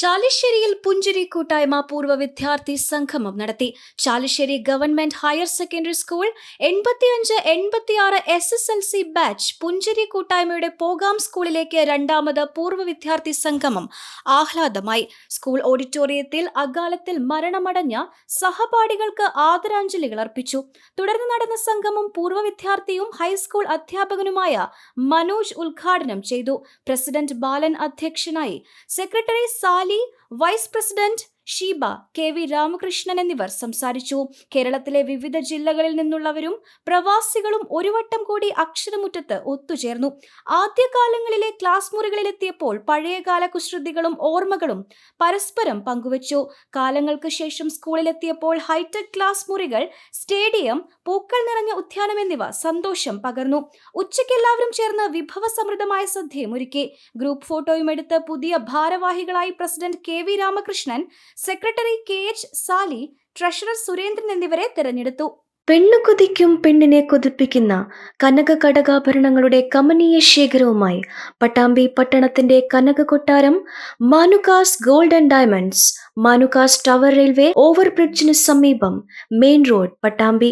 ചാലിശ്ശേരിയിൽ പുഞ്ചിരി കൂട്ടായ്മ പൂർവ വിദ്യാർത്ഥി സംഗമം നടത്തി. Chalissery government higher secondary school എൺപത്തിയഞ്ച് എൺപത്തിയാറ് S S L C batch പുഞ്ചിരി കൂട്ടായ്മയുടെ പോകാം സ്കൂളിലേക്ക് രണ്ടാമത് പൂർവ വിദ്യാർത്ഥി സംഗമം ആഹ്ലാദമായി. സ്കൂൾ ഓഡിറ്റോറിയത്തിൽ അകാലത്തിൽ മരണമടഞ്ഞ സഹപാഠികൾക്ക് ആദരാഞ്ജലികൾ അർപ്പിച്ചു. തുടർന്ന് നടന്ന സംഗമം പൂർവ വിദ്യാർത്ഥിയും ഹൈസ്കൂൾ അധ്യാപകനുമായ മനോജ് ഉദ്ഘാടനം ചെയ്തു. പ്രസിഡന്റ് ബാലൻ അധ്യക്ഷനായി. Secretary Sali finally, vice president Sheeba K V Ramakrishnan എന്നിവർ സംസാരിച്ചു. കേരളത്തിലെ വിവിധ ജില്ലകളിൽ നിന്നുള്ളവരും പ്രവാസികളും ഒരു വട്ടം കൂടി അക്ഷരമുറ്റത്ത് ഒത്തുചേർന്നു. ആദ്യകാലങ്ങളിലെ ക്ലാസ് മുറികളിലെത്തിയപ്പോൾ പഴയകാല കുസൃതികളും ഓർമ്മകളും പരസ്പരം പങ്കുവച്ചു. കാലങ്ങൾക്ക് ശേഷം സ്കൂളിലെത്തിയപ്പോൾ ഹൈടെക് ക്ലാസ് മുറികൾ സ്റ്റേഡിയം പൂക്കൾ നിറഞ്ഞ ഉദ്യാനം എന്നിവ സന്തോഷം പകർന്നു. ഉച്ചയ്ക്ക് എല്ലാവരും ചേർന്ന് വിഭവസമൃദ്ധമായ സദ്യയും ഒരുക്കി. ഗ്രൂപ്പ് ഫോട്ടോയും എടുത്ത് പുതിയ ഭാരവാഹികളായി president K V Ramakrishnan secretary K H Sali treasurer Surendran എന്നിവരെ തിരഞ്ഞെടുത്തു. പെണ്ണു കൊതിക്കും പെണ്ണിനെ കൊതിപ്പിക്കുന്ന കനക കടകാഭരണങ്ങളുടെ കമനീയ ശേഖരവുമായി പട്ടാമ്പി പട്ടണത്തിന്റെ കനക കൊട്ടാരം Manukas gold and diamonds Manukas tower railway ഓവർബ്രിഡ്ജിന് സമീപം മെയിൻ റോഡ് പട്ടാമ്പി.